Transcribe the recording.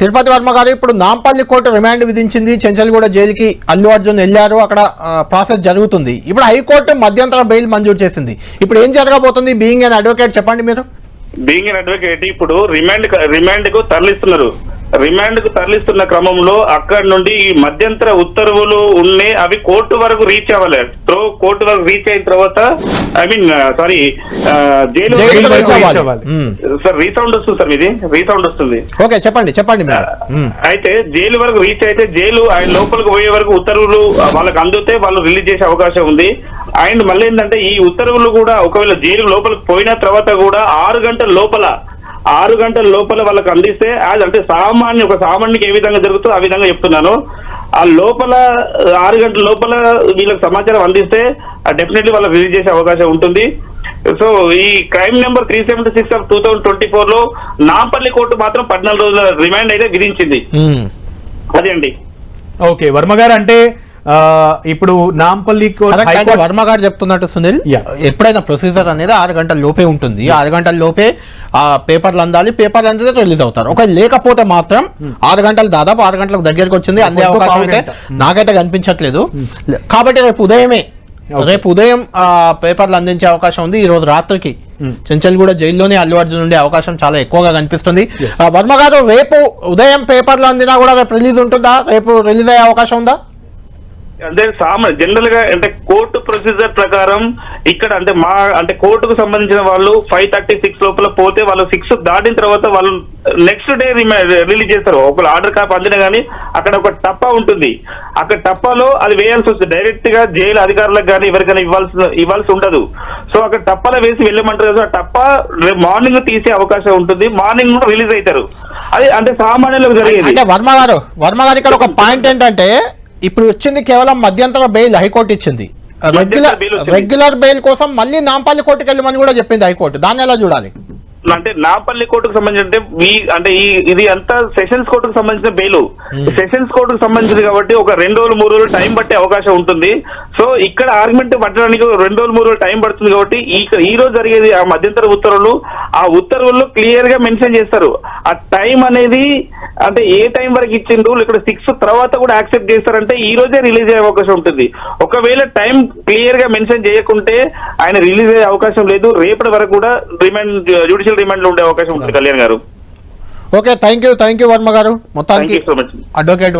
తిరుపతి వర్మ గారు ఇప్పుడు Nampally court remand విధించింది. చెంచల్గూడ జైలుకి అల్లు అర్జున్ వెళ్ళారు. అక్కడ ప్రాసెస్ జరుగుతుంది. ఇప్పుడు హైకోర్టు మధ్యంతర బెయిల్ మంజూరు చేసింది. ఇప్పుడు ఏం జరగబోతుంది? బీయింగ్ అన్ అడ్వకేట్ చెప్పండి మీరు. బీయింగ్ అన్ అడ్వకేట్ ఇప్పుడు రిమాండ్ రిమాండ్కు తరలిస్తున్నారు. రిమాండ్కు తరలిస్తున్న క్రమంలో అక్కడ నుండి ఈ మధ్యంతర ఉత్తర్వులు ఉన్నాయి. అవి కోర్టు వరకు రీచ్ అవ్వాలి సో కోర్టు వరకు రీచ్ అయిన తర్వాత I mean sorry jail. Sir resound వస్తుంది సార్ మీది? రీసౌండ్ వస్తుంది. ఓకే చెప్పండి చెప్పండి. అయితే జైలు వరకు రీచ్ అయితే జైలు ఆయన లోపలికి పోయే వరకు ఉత్తర్వులు వాళ్ళకి అందితే వాళ్ళు రిలీజ్ చేసే అవకాశం ఉంది. అండ్ మళ్ళీ ఏంటంటే ఈ ఉత్తర్వులు కూడా ఒకవేళ జైలు లోపలికి పోయిన తర్వాత కూడా ఆరు గంటల లోపల ఆరు గంటల లోపల వాళ్ళకి అందిస్తే అది అంటే సామాన్య ఒక సామాన్యుకి ఏ విధంగా జరుగుతుందో ఆ విధంగా చెప్తున్నాను. ఆ లోపల ఆరు గంటల లోపల వీళ్ళకి సమాచారం అందిస్తే డెఫినెట్లీ వాళ్ళకి రిలీజ్ చేసే అవకాశం ఉంటుంది. సో ఈ crime number three seventy six of two thousand twenty ఫోర్లో నాంపల్లి కోర్టు మాత్రం పద్నాలుగు రోజుల రిమాండ్ అయితే విధించింది. అదే అండి. ఓకే వర్మ గారు అంటే ఇప్పుడు నాంపల్లి వర్మ గారు చెప్తున్నట్టు సునీల్. ఎప్పుడైనా ప్రొసీజర్ అనేది ఆరు గంటల లోపే ఉంటుంది. ఆరు గంటల లోపే ఆ పేపర్లు అందాలి పేపర్లు అందితే రిలీజ్ అవుతారు. ఒకవేళ లేకపోతే మాత్రం ఆరు గంటలు దాదాపు ఆరు గంటలకు దగ్గరికి వచ్చింది అందే అవకాశం అయితే. నాకైతే కనిపించట్లేదు. కాబట్టి రేపు ఉదయమే. రేపు ఉదయం ఆ పేపర్లు అందించే అవకాశం ఉంది. ఈ రోజు రాత్రికి చెంచల్ కూడా జైల్లోనే అల్లు అర్జున్ ఉండే అవకాశం చాలా ఎక్కువగా కనిపిస్తుంది. వర్మ గారు రేపు ఉదయం పేపర్లు అందినా కూడా రేపు రిలీజ్ ఉంటుందా? రేపు రిలీజ్ అయ్యే అవకాశం ఉందా? అంటే సామాన్య జనరల్గా అంటే కోర్టు ప్రొసీజర్ ప్రకారం ఇక్కడ అంటే మా అంటే కోర్టుకు సంబంధించిన వాళ్ళు ఫైవ్ థర్టీ సిక్స్ లోపల పోతే వాళ్ళు సిక్స్ దాటిన తర్వాత వాళ్ళు నెక్స్ట్ డే రిలీజ్ చేస్తారు. ఒక ఆర్డర్ కాపీ అందిన కానీ అక్కడ ఒక టప్పా ఉంటుంది. అక్కడ టప్పాలో అది వేయాల్సి వస్తుంది. డైరెక్ట్గా జైలు అధికారులకు కానీ ఎవరికైనా ఇవ్వాల్సి ఇవ్వాల్సి ఉండదు. సో అక్కడ టప్పాలో వేసి వెళ్ళమంటారు కదా టప్పా రేపు మార్నింగ్ తీసే అవకాశం ఉంటుంది. మార్నింగ్ కూడా రిలీజ్ అవుతారు. అది అంటే సామాన్యులకు జరిగేది. అంటే వర్మ గారు వర్మ గారు ఇక్కడ ఒక పాయింట్ ఏంటంటే ఇప్పుడు వచ్చింది కేవలం మధ్యంతర బెయిల్ హైకోర్టు ఇచ్చింది. రెగ్యులర్. రెగ్యులర్ బెయిల్ కోసం మళ్ళీ నాంపల్లి కోర్టుకి వెళ్ళమని కూడా చెప్పింది హైకోర్టు. దాన్ని ఎలా చూడాలి? అంటే నాపల్లి కోర్టుకు సంబంధించి అంటే ఈ అంటే ఈ ఇది అంతా సెషన్స్ కోర్టుకు సంబంధించిన బెయిల్. సెషన్స్ కోర్టుకు సంబంధించింది కాబట్టి ఒక రెండు రోజులు మూడు రోజులు టైం పట్టే అవకాశం ఉంటుంది. సో ఇక్కడ ఆర్గ్యుమెంట్ పట్టడానికి రెండు రోజులు మూడు రోజులు టైం పడుతుంది కాబట్టి ఈ ఈ రోజు జరిగేది ఆ మధ్యంతర ఉత్తర్వులు ఆ ఉత్తర్వుల్లో క్లియర్గా మెన్షన్ చేస్తారు. ఆ టైం అనేది అంటే ఏ టైం వరకు ఇచ్చిండ్రు ఇక్కడ సిక్స్ తర్వాత కూడా యాక్సెప్ట్ చేస్తారంటే ఈ రోజే రిలీజ్ అయ్యే అవకాశం ఉంటుంది. ఒకవేళ టైం క్లియర్గా మెన్షన్ చేయకుంటే ఆయన రిలీజ్ అయ్యే అవకాశం లేదు. రేపటి వరకు కూడా రిమాండ్ జ్యుడిషియల్ రిమాండ్లో ఉండే అవకాశం ఉంటుంది కళ్యాణ్ గారు. Okay thank you thank you Varma గారు. మొత్తానికి అడ్వకేట్